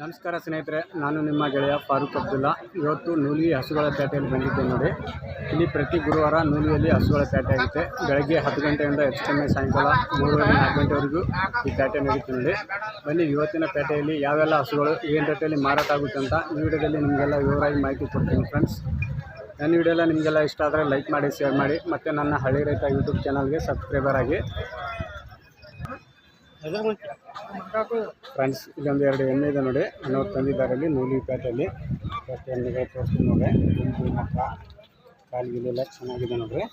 ನಮಸ್ಕಾರ ಸ್ನೇಹಿತರೆ, ನಾನು ನಿಮ್ಮ ಗೆಳೆಯ ಫಾರೂಕ್ ಅಬ್ದುಲ್ಲಾ. ಇವತ್ತು ನೂಲಿ ಹಸುಗಳ ಪೇಟೆಯಲ್ಲಿ ಬಂದಿದ್ದೆ ನೋಡಿ. ಇಲ್ಲಿ ಪ್ರತಿ ಗುರುವಾರ ನೂಲಿಯಲ್ಲಿ ಹಸುಗಳ ಪೇಟೆ ಆಗುತ್ತೆ ಬೆಳಗ್ಗೆ ಹತ್ತು ಗಂಟೆಯಿಂದ ಹೆಚ್ಚು ಕಮ್ಮಿ ಸಾಯಂಕಾಲ? ಮೂರುವರೆ, ನಾಲ್ಕು ಗಂಟೆವರೆಗೂ ಈ ಪೇಟೆ ನಡೀತು ನೋಡಿ. ಬನ್ನಿ, ಇವತ್ತಿನ ಪೇಟೆಯಲ್ಲಿ ಯಾವೆಲ್ಲ ಹಸುಗಳು, ಏನು ರೇಟಲ್ಲಿ ಮಾರಾಟ ಆಗುತ್ತೆ ಅಂತ ಈ ವಿಡಿಯೋದಲ್ಲಿ ನಿಮಗೆಲ್ಲ ವಿವರವಾಗಿ ಮಾಹಿತಿ ಕೊಡ್ತೀನಿ ಫ್ರೆಂಡ್ಸ್ ನನ್ನ ವಿಡಿಯೋ ಎಲ್ಲ ನಿಮಗೆಲ್ಲ ಇಷ್ಟ ಆದರೆ ಲೈಕ್ ಮಾಡಿ ಶೇರ್ ಮಾಡಿ. ಮತ್ತು ನನ್ನ ಹಳ್ಳಿ ರೈತ ಯೂಟ್ಯೂಬ್ ಚಾನಲ್ಗೆ ಸಬ್ಸ್ಕ್ರೈಬರ್ ಆಗಿ. ಫ್ರೆಂಡ್ಸ್ ಇಲ್ಲೊಂದು ಎರಡು ಎಮ್ಮೆ ಇದೆ ನೋಡಿ. ಅನ್ನೋರು ತಂದಿದ್ದಾರೆ ಅಲ್ಲಿ ನೂಲಿ ಪ್ಯಾಟಲ್ಲಿ. ಫಸ್ಟ್ ಎಮ್ಮೆಗಳು ತೋರಿಸ್ತೀನಿ ನೋಡಿ ಗುಂಪು ಮಕ್ಕ ಕಾಲಿಗೆಲ್ಲ ಚೆನ್ನಾಗಿದೆ ನೋಡ್ರಿ.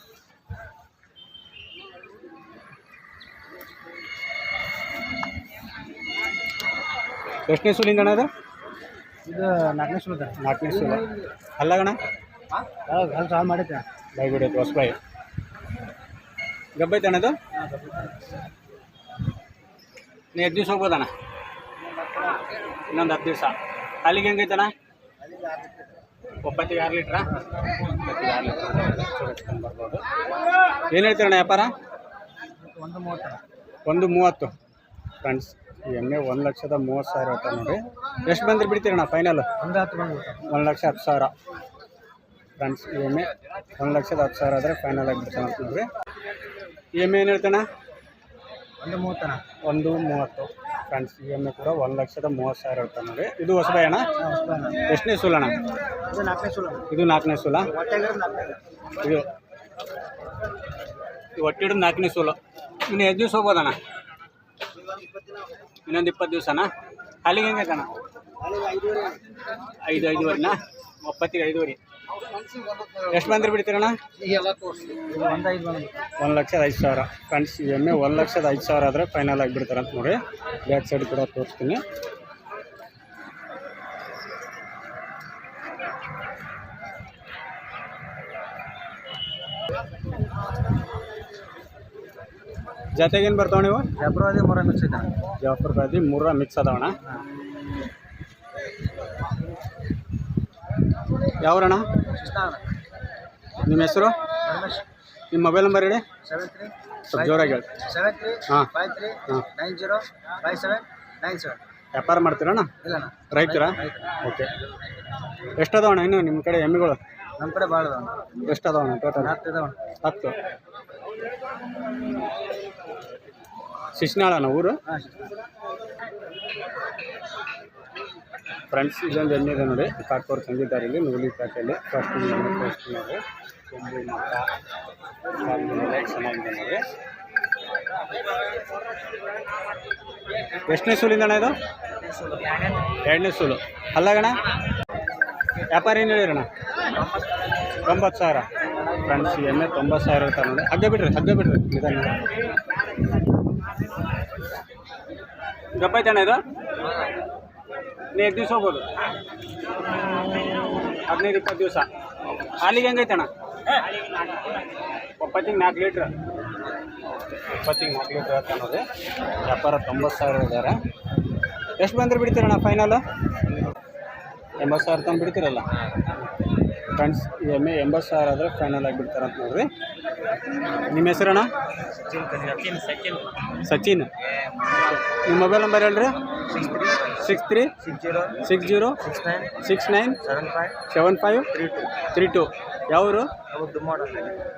ಎಷ್ಟನೇ ಸೂಲಿಂದ ಅಣ್ಣ ಅದು ಇದು ನಾಲ್ಕನೇ ಸುಳ್ದ ನಾಲ್ಕನೇ ಸೂಲ. ಅಲ್ಲಗಣ ಅಲ್ಲಿ ಸಾಲ್ ಮಾಡೈತೆ ಬಾಯ್ ಹೊಸ ಹೊಸಬಾಯಿ ಗಬ್ಬೈತೆ ಅಣ್ಣದು ನೀ ಹತ್ತು ದಿವ್ಸ ಹೋಗ್ಬೋದಣ್ಣ? ಇನ್ನೊಂದು ಹತ್ತು ದಿವಸ. ಅಲ್ಲಿಗೆ ಹೆಂಗೈತಣ್ಣ? ಒಪ್ಪತ್ತಿಗೆ ಆರು ಲೀಟ್ರಾ? ಒಪ್ಪತ್ತಿಗೆ ಆರು ಲೀಟ್ರ್. ಬರ್ಬೋದು ಏನು ಹೇಳ್ತೀರಣ್ಣ ವ್ಯಾಪಾರ? ಒಂದು ಮೂವತ್ತು. ಒಂದು ಮೂವತ್ತು ಫ್ರೆಂಡ್ಸ್ ಎಮ್ಮೆ ಒಂದು ಲಕ್ಷದ ಮೂವತ್ತು ಸಾವಿರ ಹೇಳ್ತಾರೆ ನೋಡಿ. ಎಷ್ಟು ಬಂದ್ರೆ ಬಿಡ್ತೀರಣ್ಣ ಫೈನಲ್? ಒಂದು ಹತ್ತು ಬಂದು ಒಂದು ಲಕ್ಷ ಹತ್ತು ಸಾವಿರ. ಫ್ರೆಂಡ್ಸ್ ಎಮ್ಮೆ ಒಂದು ಲಕ್ಷದ ಹತ್ತು ಸಾವಿರ ಆದರೆ ಫೈನಲ್ ಆಗಿಬಿಡ್ತಾನೆ ಅಂತ ನೋಡ್ರಿ ಈ ಎಮ್ಮೆ ಏನು ಹೇಳ್ತಾನೆ ಒಂದು ಮೂವತ್ತನ? ಒಂದು ಮೂವತ್ತು. ಫ್ರೆಂಡ್ಸ್ ಇ ಎಂ ಐ ಕೂಡ ಒಂದು ಲಕ್ಷದ ಮೂವತ್ತು ಸಾವಿರ ಇರುತ್ತೆ ನೋಡಿ. ಇದು ಹೊಸಬೇ ಅಣ್ಣ ಎಷ್ಟನೇ ಸುಲಣ ಇದು ನಾಲ್ಕನೇ ಸುಲ. ಇದು ನಾಲ್ಕನೇ ಸುಲ? ಇದು. ಒಟ್ಟಿಡಿದು ನಾಲ್ಕನೇ ಸುಲ. ಇನ್ನು ಎಷ್ಟು ದಿವಸ ಹೋಗ್ಬೋದಣ್ಣ ಇನ್ನೊಂದು ಇಪ್ಪತ್ತು ದಿವಸನಾ? ಅಲ್ಲಿಗೆ ಹೆಂಗೈತಣ್ಣ ಐದು ಐದುವರೆನಾ? ಒಪ್ಪತ್ತಿಗೆ ಐದುವರೆ. ಎಷ್ಟು ಬಂದ್ರೆ ಬಿಡ್ತೀರಣ್ಣ? ಒಂದು ಲಕ್ಷದ ಐದು ಸಾವಿರ. ಫ್ರೆಂಡ್ಸ್ ಎಮ್ಮೆ ಒಂದು ಲಕ್ಷದ ಐದು ಸಾವಿರ ಆದರೆ ಫೈನಲ್ ಆಗಿಬಿಡ್ತಾರೆ ಅಂತ ನೋಡಿ. ಬ್ಯಾಕ್ ಸೈಡ್ ಕೂಡ ತೋರಿಸ್ತೀನಿ. ಜೊತೆಗೇನು ಬರ್ತಾವ ನೀವು? ಫೆಬ್ರವರಿ ಮೂರ ಮಿಕ್ಸ್ ಇದ್ದಾವೆ ಜಾಫರ್ಬಾದಿ ಮೂರ ಮಿಕ್ಸ್ ಅದಾವಣ ಶಿಸ್ತಾನ ನಿಮ್ಮ ಹೆಸರು? ನಿಮ್ಮ ಮೊಬೈಲ್ ನಂಬರ್ ಹೇಳಿ. ಸೆವೆನ್ ತ್ರೀ ಸ್ವಲ್ಪ ಜೋರಾಗಿ ಹೇಳಿ. ಸೆವೆನ್ ತ್ರೀ ಹಾಂ. ಫೈವ್ ತ್ರೀ ಹಾಂ. Nine zero five seven nine seven. ವ್ಯಾಪಾರ ಮಾಡ್ತೀರಣ್ಣ ಇಲ್ಲಣ್ಣ. ರೈತರಾ? ಓಕೆ. ಎಷ್ಟು ಅದಾವಣ್ಣ ಇನ್ನು ನಿಮ್ಮ ಕಡೆ ಎಮ್ಮೆಗಳು? ನಮ್ಮ ಕಡೆ ಭಾಳ ಅದಾವ ಎಷ್ಟು ಅದಾವಣ್ಣ ಟೋಟಲ್ ಹತ್ತು ಹತ್ತು. ಶಿಶ್ನಾಳಣ್ಣ ಊರು? ಹಾಂ ಫ್ರೆಂಡ್ಸ್ ಇದೊಂದು ಎಣ್ಣೆ ಇದೆ ನೋಡಿ. ಕಾಕೋರ್ ತಂದಿದ್ದಾರೆ ಇಲ್ಲಿ ನೂಲಿ ಪ್ಯಾಕಲ್ಲಿ ಫಸ್ಟ್ ಫಸ್ಟ್ ನೋಡಿ ತುಂಬಿ ಮಕ್ಕ ಚೆನ್ನಾಗಿದೆ ನೋಡಿ. ಎಷ್ಟನೇ ಸೂಲಿಂದ ಅಣ್ಣ ಇದು? ಎರಡನೇ ಸೂಲು. ಅಲ್ಲಗಣ ವ್ಯಾಪಾರ ಏನು ಹೇಳಿರಣ್ಣ ತೊಂಬತ್ತು ಸಾವಿರ. ಫ್ರೆಂಡ್ಸ್ ಎಣ್ಣೆ ತೊಂಬತ್ತು ಸಾವಿರ ಇರ್ತಾರೆ ನೋಡಿ ಹಗ್ಗ ಬಿಡ್ರಿ ಹಗ್ಗ ಬಿಡ್ರಿ. ನಿಧಾನ ಗಪ್ಪಾಯ್ತಣ್ಣ ಇದು? ನೀ ಎರಡು ದಿವಸ ಹೋಗ್ಬೋದು. ಹದಿನೈದು ಇಪ್ಪತ್ತು ದಿವಸ. ಹಾಲಿಗೆ ಹೆಂಗೈತಣ್ಣ ಒಪ್ಪತ್ತಿಗೆ ನಾಲ್ಕು ಲೀಟ್ರ್. ಒಪ್ಪತ್ತಿಗೆ ನಾಲ್ಕು ಲೀಟ್ರ್ ಅಂತ ಅನ್ನೋದು. ವ್ಯಾಪಾರ ತೊಂಬತ್ತು ಸಾವಿರ ಇದ್ದಾರೆ. ಎಷ್ಟು ಬಂದ್ರೆ ಬಿಡ್ತೀರಣ್ಣ ಫೈನಲ್ ಎಂಬತ್ತು ಸಾವಿರ ತಂದು ಬಿಡ್ತೀರಲ್ಲ? ಫ್ರೆಂಡ್ಸ್ ಎಂ ಎಮ್ಮೆ ಎಂಬತ್ತು ಸಾವಿರ ಆದರೆ ಫೈನಲ್ ಆಗಿ ಬಿಡ್ತಾರೆ ಅಂತ ನೋಡ್ರಿ. ನಿಮ್ಮ ಹೆಸರಣ್ಣ? ಸಚಿನ್ ನಿಮ್ಮ ಮೊಬೈಲ್ ನಂಬರ್ ಹೇಳ್ರಿ. Six three six zero six zero six nine six nine seven five seven five three two three two ಯಾವರು?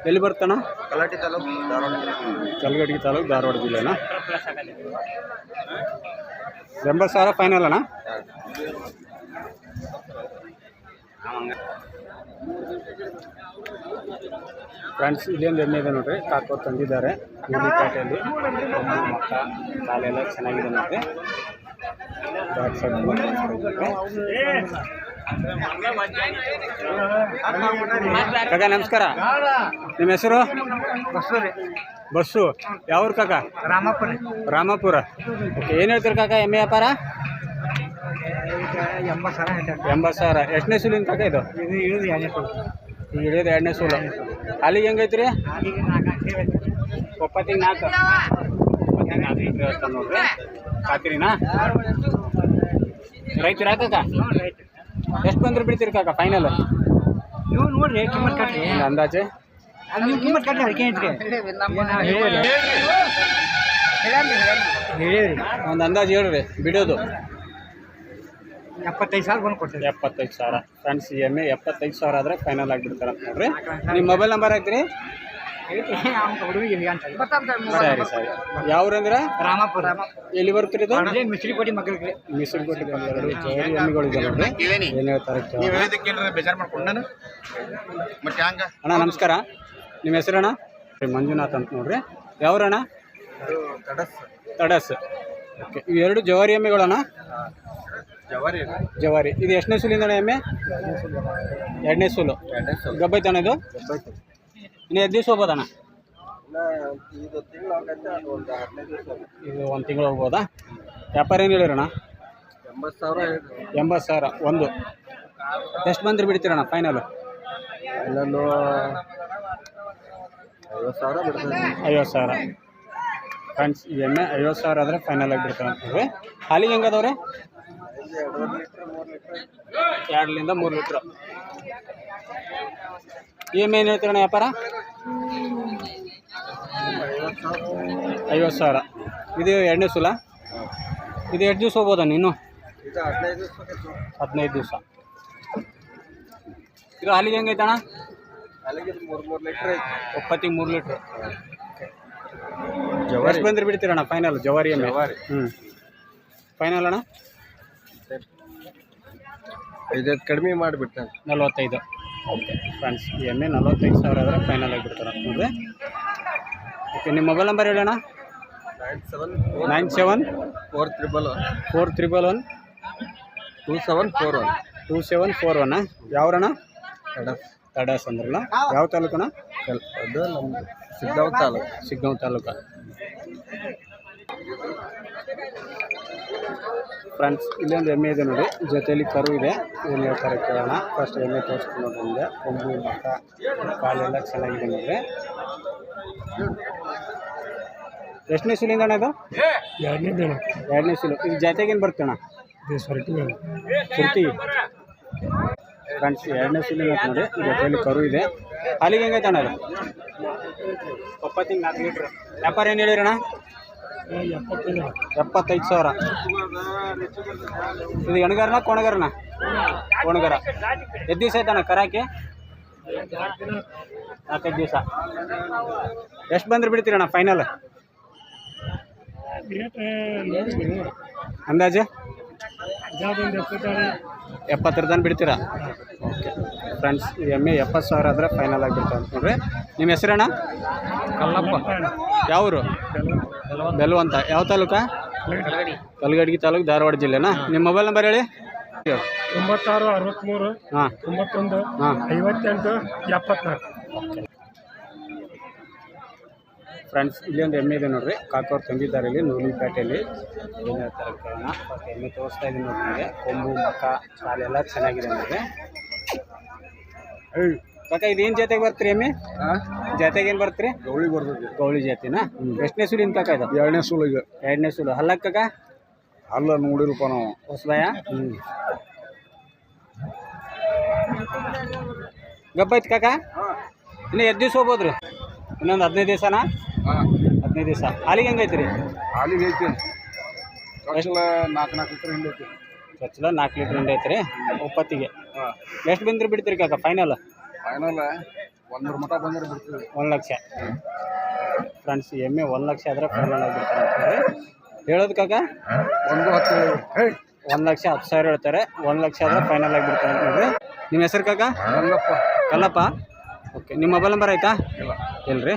ಎಲ್ಲಿ ಬರ್ತಾನ ಕಲಾಟಿ ತಾಲೂಕು ಧಾರವಾಡ ಕಲ್ಗಡ್ಗಿ ತಾಲೂಕು ಧಾರವಾಡ ಜಿಲ್ಲೆನಾ? ಎಂಬತ್ತು ಸಾವಿರ ಫೈನಲ್ ಅಣ್ಣ? ಫ್ರೆಂಡ್ಸ್ ಇಲ್ಲೊಂದು ಎಣ್ಣೆ ಇದೆ ನೋಡ್ರಿ. ಕಾಕೋರ್ ತಂದಿದ್ದಾರೆ. ಪೇಟೆಯಲ್ಲಿ ಮಕ್ಕ. ಕಾಲೆಲ್ಲ ಚೆನ್ನಾಗಿದೆ ನೋಡ್ರಿ. ಇದ್ದಾರೆ. ಕಾಕ ನಮಸ್ಕಾರ. ನಿಮ್ಮ ಹೆಸರು? ಬಸ್ಸು ಯಾವ್ರ ಕಾಕ? ರಾಮಾಪುರ ರಾಮಾಪುರ. ಓಕೆ ಏನು ಹೇಳ್ತೀರಿ ಕಾಕ ಎಮ್ಮೆ ವ್ಯಾಪಾರ? ಎಂಬತ್ತು ಸಾವಿರ ಎಷ್ಟನೇ ಸೂಲಿನ ಕಾಕ ಇದು? ಈಗ ಹಿಡಿಯೋದು ಎರಡನೇ ಸೂಲು. ಅಲ್ಲಿಗೆ ಹೆಂಗೈತ್ರಿ ಒಪ್ಪತ್ತಿಗೆ ನಾಲ್ಕು. ಒಪ್ಪತ್ತಿಗೆ ನಾಲ್ಕು. ಹೇಳ್ತಾನೆ ನೋಡ್ರಿ. ಕಾತಿರಿನಾ ರೈತರ ಕಾಕ ಎಷ್ಟು ಬಂದ್ರೆ ಬಿಡ್ತೀರಿ ಕಾಕ ಫೈನಲ್ ನೀವು ನೋಡ್ರಿ ಕಿಮ್ಮತ್ ಅಂದಾಜೆ? ಅಂದಾಜು ನೀವು ಕಿಮ್ಮತ್ ಕಟ್ಟಿ ಅದಕ್ಕೆ ಹೇಳಿರಿ. ಒಂದು ಅಂದಾಜು ಹೇಳ್ರಿ ಬಿಡೋದು. ಎಪ್ಪತ್ತೈದು ಸಾವಿರ ಬಂದು ಕೊಡ್ತೀವಿ ಎಪ್ಪತ್ತೈದು ಸಾವಿರ. ಫ್ರೆಂಡ್ಸ್ ಎಂ ಎ ಎಪ್ಪತ್ತೈದು ಸಾವಿರ ಆದರೆ ಫೈನಲ್ ಆಗಿಬಿಡ್ತಾರೆ ಅಂತ ನೋಡ್ರಿ. ನಿಮ್ಮ ಮೊಬೈಲ್ ನಂಬರ್ ಅಂತ ಸರಿ ಸರಿ. ಯಾವ್ರಂದ್ರೆ ರಾಮಾಪುರ. ಎಲ್ಲಿ ಬರ್ತೀರಿ ಇದು? ಕೊಟ್ಟು ಮಕ್ಕಳಿಗೆ ಮೀಸಲು ಕೊಟ್ಟು ಬಂದಿರೋದು ಜೋರಿ ಎಮ್ಮೆಗಳಿದೆ ನೋಡ್ರಿ. ಏನು ಹೇಳ್ತಾರೆ ಬೇಜಾರು ಮಾಡ್ಕೊಂಡು ನಾನು. ಮತ್ತೆ ಹಂಗ? ಅಣ್ಣ ನಮಸ್ಕಾರ. ನಿಮ್ಮ ಹೆಸರಣ್ಣ ಮಂಜುನಾಥ್ ಅಂತ ನೋಡ್ರಿ. ಯಾವ್ರಣ್ಣ ತಡಸ್. ಓಕೆ ಇವು ಎರಡು ಜವಾರಿ ಎಮ್ಮೆಗಳಣ್ಣ ಜವಾರಿ ಜವಾರಿ. ಇದು ಎಷ್ಟನೇ ಸುಲಿಂದಣ್ಣ ಎಮ್ಮೆ? ಎರಡನೇ ಸುಲು. ಗಬ್ಬೈತಣ್ಣ ಇದು? ಇನ್ನು ಎಷ್ಟು ದಿವಸ ಹೋಗ್ಬೋದಣ್ಣ? ಇದು ಒಂದು ತಿಂಗಳು ಹೋಗ್ಬೋದಾ? ವ್ಯಾಪಾರ ಏನು ಹೇಳಿರಣ್ಣ? ಎಂಬತ್ತು ಸಾವಿರ ಎಂಬತ್ತು ಸಾವಿರ ಒಂದು. ಎಷ್ಟು ಬಂದ್ರೆ ಬಿಡ್ತೀರಣ್ಣ ಫೈನಲು ಅಲ್ಲೊಂದು ಐವತ್ತು ಸಾವಿರ ಬಿಡ್ತದೆ. ಐವತ್ತು ಸಾವಿರ. ಫ್ರೆಂಡ್ಸ್ ಎಮ್ಮೆ ಐವತ್ತು ಸಾವಿರ ಆದರೆ ಫೈನಲ್ ಆಗಿ ಬಿಡ್ತಾರೆ ಅಂತೀವಿ ಹಾಲಿಗೆ ಹೆಂಗದವ್ರೆ ಎರಡರಿಂದ ಮೂರು ಲೀಟ್ರ್. ಏನು ಹೇಳ್ತೀರಣ್ಣ ವ್ಯಾಪಾರ? ಐವತ್ತು ಸಾವಿರ. ಇದು ಎರಡನೇ ಸುಲ? ಇದು ಎರಡು ದಿವಸ ಹೋಗ್ಬೋದಾ ನೀನು? ಹದಿನೈದು ದಿವಸ. ಇದು ಹಾಲಿಗೆ ಐತಿ ಒಪ್ಪತ್ತಿಗೆ ಮೂರು ಲೀಟ್ರ್. ಜವಾರಿ ಬಂದ್ರೆ ಬಿಡ್ತೀರಣ್ಣ ಫೈನಲ್ ಜವಾರಿ ಜವಾರಿ. ಹ್ಞೂ ಫೈನಲ್ ಅಣ್ಣ? ಐದೈದು ಕಡಿಮೆ ಮಾಡಿಬಿಡ್ತಾರೆ ನಲ್ವತ್ತೈದು. ಓಕೆ. ಫ್ರೆಂಡ್ಸ್ ಈ ಎಮ್ಮೆ ನಲ್ವತ್ತೈದು ಸಾವಿರ ಆದರೆ ಫೈನಲ್ ಆಗಿಬಿಡ್ತಾರೆ ನೋಡ್ರಿ ಓಕೆ ನಿಮ್ಮ ಮೊಬೈಲ್ ನಂಬರ್ ಹೇಳೋಣ nine seven nine seven four triple one four triple one two seven four one two seven four one ಯಾವ್ರಣ ತಡಸ್. ತಡಸ್ ಅಂದ್ರಲ್ಲ. ಯಾವ ತಾಲೂಕಣ ಅದು ನಮ್ಮ ಸಿಗ್ಗಾಂವ್ ತಾಲೂಕು. ಸಿಗ್ಗಾಂವ್ ತಾಲೂಕು? ಫ್ರೆಂಡ್ಸ್ ಇಲ್ಲೊಂದು ಎಮ್ಮೆ ಇದೆ ನೋಡಿ. ಜೊತೆಯಲ್ಲಿ ಕರು ಇದೆ. ಏನು ಹೇಳ್ತಾರೆ ಕೇಳೋಣ ಫಸ್ಟ್ ಎಮ್ಮೆ ತೋರಿಸ್ಕೊಂಡು ಬಂದೆ. ಕೊಂಬು ಮಕ್ಕ ಕಾಲೆಲ್ಲ ಚೆನ್ನಾಗಿದೆ ನೋಡ್ರಿ. ಎಷ್ಟನೇ ಸಿಲಿಂದ ಅಣ್ಣ ಇದು? ಎರಡನೇ ದಿನ. ಎರಡನೇ ಸಿಲು ಇದು ಜಾತಿಗೇನು ಬರ್ತೇಣ ಸೊರಟಿ ಸುರ್ತಿ ಫ್ರೆಂಡ್ಸ್ ಎರಡನೇ ಸಿಲಿಂದ ಅಂತ ನೋಡಿ. ಜೊತೆಯಲ್ಲಿ ಕರು ಇದೆ. ಅಲ್ಲಿಗೆ ಹೆಂಗೈತೆ ಅಣ್ಣ ಅದು ಒಪ್ಪತ್ತಿಂಗ್ ನಾಲ್ಕು ಲೀಟ್ರ್. ವ್ಯಾಪಾರ ಏನು ಹೇಳಿರಣ್ಣ ಎಪ್ಪತ್ತೈದು. ಸಾವಿರ. ಇದು ಎಣಗಾರನ ಕೊಣಗಾರನ? ಕೊಣಗಾರ. ಎದ್ದು ದಿವಸ ಆಯ್ತಣ್ಣ ಕರಾಕಿ? ನಾಲ್ಕೈದು ದಿವಸ. ಎಷ್ಟು ಬಂದ್ರೆ ಬಿಡ್ತೀರಣ್ಣ ಫೈನಲ್ ಅಂದಾಜು? ಎಪ್ಪತ್ತರ ತನಕ ಬಿಡ್ತೀರಾ? ಓಕೆ ಫ್ರೆಂಡ್ಸ್ ಈ ಎಮ್ಮೆ ಎಪ್ಪತ್ತು ಸಾವಿರ ಆದರೆ ಫೈನಲ್ ಆಗಿಬಿಡ್ತಾರೆ ಅಂತ ನೋಡ್ರಿ. ನಿಮ್ಮ ಹೆಸರಣ್ಣ ಕಲ್ಲಪ್ಪ. ಯಾವರು? ಬೆಲ್ವಂತ ಯಾವ ತಾಲೂಕ? ಕಲ್ಗಡ್ಗಿ ತಾಲೂಕು ಧಾರವಾಡ ಜಿಲ್ಲೆನಾ? ನಿಮ್ಮ ಮೊಬೈಲ್ ನಂಬರ್ ಹೇಳಿ. ತೊಂಬತ್ತಾರು ಅರವತ್ತ್ಮೂರು ಹಾಂ. ತೊಂಬತ್ತೊಂದು ಹಾಂ. ಐವತ್ತೆಂಟು ಎಪ್ಪತ್ನಾಲ್ಕು. ಫ್ರೆಂಡ್ಸ್ ಇಲ್ಲಿ ಒಂದು ಎಮ್ಮೆ ಇದೆ ನೋಡ್ರಿ. ಕಾಕೋರ್ ತಂದಿದ್ದಾರೆ ಇಲ್ಲಿ ನೂಲಿಪೇಟೆಯಲ್ಲಿ ಏನು ಕೇಳೋಣ. ಫಸ್ಟ್ ಎಮ್ಮೆ ತೋರಿಸ್ತಾ ಇದ್ದೀನಿ ನೋಡಿ ಕೊಂಬು ಮಕ್ಕ ಕಾಲೆಲ್ಲ ಚೆನ್ನಾಗಿದೆ ನೋಡ್ರಿ. ಕಾಕ ಇದೇನ್ ಜಾತಿಗೆ ಬರ್ತೀರಿ ಎಮ್ಮೆ? ಜಾತಿಗೆ ಏನು ಬರ್ತೀರಿ? ಗೌಳಿ ಬರ್ತದೆ ಗೌಳಿ ಜಾತಿನಾ? ಎಷ್ಟನೇ ಸುಳಿ ಕಾಕ ಇದು? ಎರಡನೇ ಈಗ. ಎರಡನೇ ಸುಳು. ಹಲ್ಲಕ್ಕ ಕಾಕ? ಅಲ್ಲ ನೋಡಿರಪ್ಪ ನಾವು. ಹೊಸಬಾಯ ಹ್ಞೂ ಗಬ್ಬೈತ್ ಕಾಕ? ಇನ್ನು ಎಷ್ಟು ದಿವ್ಸ ಹೋಗ್ಬೋದ್ರಿ? ಇನ್ನೊಂದು ಹದಿನೈದು ದಿವಸನಾ? ಹದಿನೈದು ದಿವಸ. ಹಾಲಿಗೆ ಹೆಂಗೈತೆ ರೀ ಹಾಲಿಗೆ ಐತಿ. ಎಷ್ಟು? ನಾಲ್ಕು ನಾಲ್ಕು ಲೀಟ್ರ್ ಹಿಂದೆ ಐತಿ. ನಾಲ್ಕು ಲೀಟ್ರ್ ಐತೆ ರೀ ಒಪ್ಪತ್ತಿಗೆ. ಎಷ್ಟು ಬಂದ್ರೆ ಬಿಡ್ತೀರಿ ಕಾಕ ಫೈನಲ್? ಫೈನಲ್ ಒಂದ್ರ ಮಠ ಬಂದ್ರೆ ಬಿಡ್ತೀವಿ. ಒಂದು ಲಕ್ಷ. ಫ್ರೆಂಡ್ಸ್ ಎಮ್ಮೆ ಒಂದು ಲಕ್ಷ ಆದರೆ ಫೈನಲ್ ಆಗಿರ್ತಾರೆ ಹೇಳೋದು ಕಾಕ? ಒಂದು ಹತ್ತು ಹೇ ಒಂದು ಲಕ್ಷ ಹತ್ತು ಸಾವಿರ ಹೇಳ್ತಾರೆ. ಒಂದು ಲಕ್ಷ ಆದರೆ ಫೈನಲ್ ಆಗಿಬಿಡ್ತಾರೆ ಅಂತ ನೋಡ್ರಿ ನಿಮ್ಮ ಹೆಸರು ಕಾಕ? ಕಲ್ಲಪ್ಪ. ಕಲ್ಲಪ್ಪ. ಓಕೆ ನಿಮ್ಮ ಮೊಬೈಲ್ ನಂಬರ್ ಐತಾ ಇಲ್ಲ. ಇಲ್ರಿ.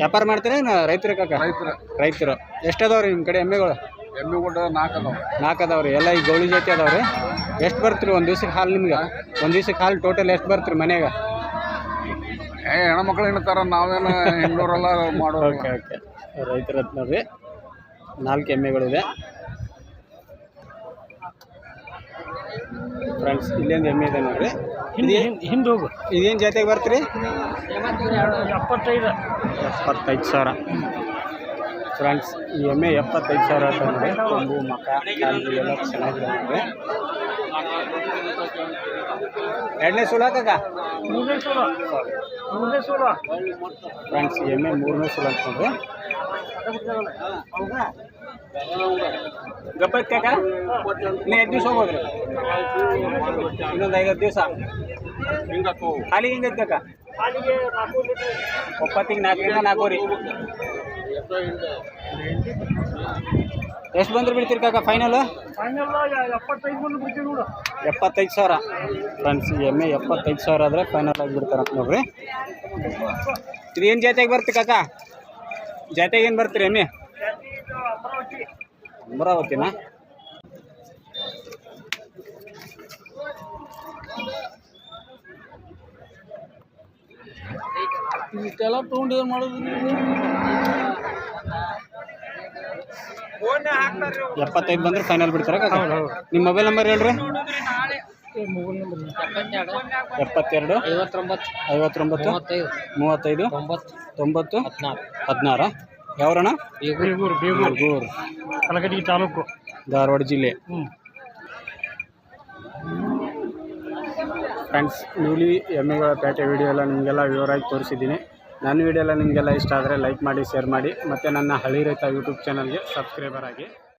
ವ್ಯಾಪಾರ ಮಾಡ್ತೀರಾ ಏನು ರೈತರ ಕಾಕ? ರೈತರ. ರೈತರು. ಎಷ್ಟು ಅದಾವ್ರಿ ನಿಮ್ಮ ಕಡೆ ಎಮ್ಮೆಗಳು? ಎಮ್ಮೆ ಗುಡ್ಡ ನಾಲ್ಕು ಅದಾವ. ನಾಲ್ಕು ಅದಾವ್ರಿ. ಎಲ್ಲ ಈ ಗೌಳಿ ಜಾತಿ ಅದಾವ್ರಿ. ಎಷ್ಟು ಬರ್ತೀರಿ ಒಂದು ದಿವ್ಸಕ್ಕೆ ಹಾಲು ನಿಮ್ಗೆ? ಒಂದು ದಿವ್ಸಕ್ಕೆ ಹಾಲು ಟೋಟಲ್ ಎಷ್ಟು ಬರ್ತೀರಿ ಮನೆಯಾಗ? ಏ ಹೆಣ್ಮಕ್ಳು ಹಿಂಡ್ತಾರ ನಾವೇನು ಹೆಣ್ಣೂರೆಲ್ಲ ಮಾಡೋ ಓಕೆ ಓಕೆ. ರೈತರ ಹತ್ರ ನೋಡ್ರಿ ನಾಲ್ಕು ಎಮ್ಮೆಗಳಿದೆ. ಫ್ರೆಂಡ್ಸ್ ಇಲ್ಲೊಂದು ಎಮ್ಮೆ ಇದೆ ನೋಡ್ರಿ. ಹಿಂದೆ ಹೋಗು. ಇದೇನು ಜಾತಿಗೆ ಬರ್ತೀರಿ? ಎಪ್ಪತ್ತೈದು. ಎಪ್ಪತ್ತೈದು ಸಾವಿರ. ಫ್ರೆಂಡ್ಸ್ ಈ ಎಮ್ಮೆ ಎಪ್ಪತ್ತೈದು ಸಾವಿರ ಅಂತ ಒಂದು ಕೊಂಬು ಮಕ ಕಾಲು ಎಲ್ಲ ಚೆನ್ನಾಗಿದೆ ಎರಡನೇ ಸುಲ ಕಾಕ? ಮೂರನೇ ಸೂಲ. ಮೂರನೇ ಸೂಲ. ಫ್ರೆಂಡ್ಸ್ ಈ ಎಮ್ಮೆ ಮೂರನೇ ಸುಲ ನೋಡ್ರಿ ಗಪ್ಪತ್ ಕಾಕ? ಇನ್ನು ಎರಡು ದಿವಸ ಹೋಗೋದ್ರಿ ಇನ್ನೊಂದು ಐವತ್ತು ದಿವಸ. ಖಾಲಿ ಹಿಂಗೈತೆ ಕಾಕ? ಒಪ್ಪತ್ತಿಗೆ ನಾಲ್ಕರಿಂದ ನಾಲ್ಕೂವರೆ. ಎಷ್ಟು ಬಂದ್ರೆ ಬಿಡ್ತೀರಿ ಕಾಕ ಫೈನಲ್ ಫೈನಲ್ ಎಪ್ಪತ್ತೈದು ಸಾವಿರ. ಫ್ರೆಂಡ್ಸ್ ಎಮ್ಮೆ ಎಪ್ಪತ್ತೈದು ಸಾವಿರ ಆದರೆ ಫೈನಲ್ ಆಗಿ ಬಿಡ್ತಾರೆ ನೋಡ್ರಿ. ಇದು ಏನು ಜಾತೆಗೆ ಬರ್ತಿ ಕಾಕ? ಜಾತೆಗೆ ಏನು ಬರ್ತೀರಿ ಎಮ್ಮೆ? ಅಮರಾವತಿ ಅಮರಾವತಿನಾ? ಇಷ್ಟೆಲ್ಲ ತೊಗೊಂಡು ಏನು ಮಾಡೋದು ಎಪ್ಪತ್ತೈದು ಬಂದ್ರೆ ಫೈನಲ್ ಬಿಡ್ತಾರೆ ನಿಮ್ಮ ಮೊಬೈಲ್ ನಂಬರ್ ಹೇಳ್ರಿ. ಎಪ್ಪತ್ತೆರಡು ಐವತ್ತೊಂಬತ್ತು ಐವತ್ತೊಂಬತ್ತು ಮೂವತ್ತೈದು ತೊಂಬತ್ತು ಹದಿನಾರು. ಯಾವ್ರಣ ಬೇಗೂರು ಬೇಗೂರು. ಗೂರ್ ಕಲಗಡಿ ತಾಲೂಕು. ಧಾರವಾಡ ಜಿಲ್ಲೆ. ಫ್ರೆಂಡ್ಸ್ ನೂಲಿ ಎಮ್ಮೆಗಳ ಪೇಟೆ ವಿಡಿಯೋ ಎಲ್ಲ ನಿಮಗೆಲ್ಲ ವಿವರವಾಗಿ ತೋರಿಸಿದ್ದೀನಿ. ನನ್ನ ವಿಡಿಯೋ ಎಲ್ಲ ನಿಮಗೆಲ್ಲ ಇಷ್ಟ ಆದರೆ ಲೈಕ್ ಮಾಡಿ ಶೇರ್ ಮಾಡಿ, ಮತ್ತು ನನ್ನ ಹಳ್ಳಿ ರೈತ ಯೂಟ್ಯೂಬ್ ಚಾನಲ್ಗೆ ಸಬ್ಸ್ಕ್ರೈಬರ್ ಆಗಿ.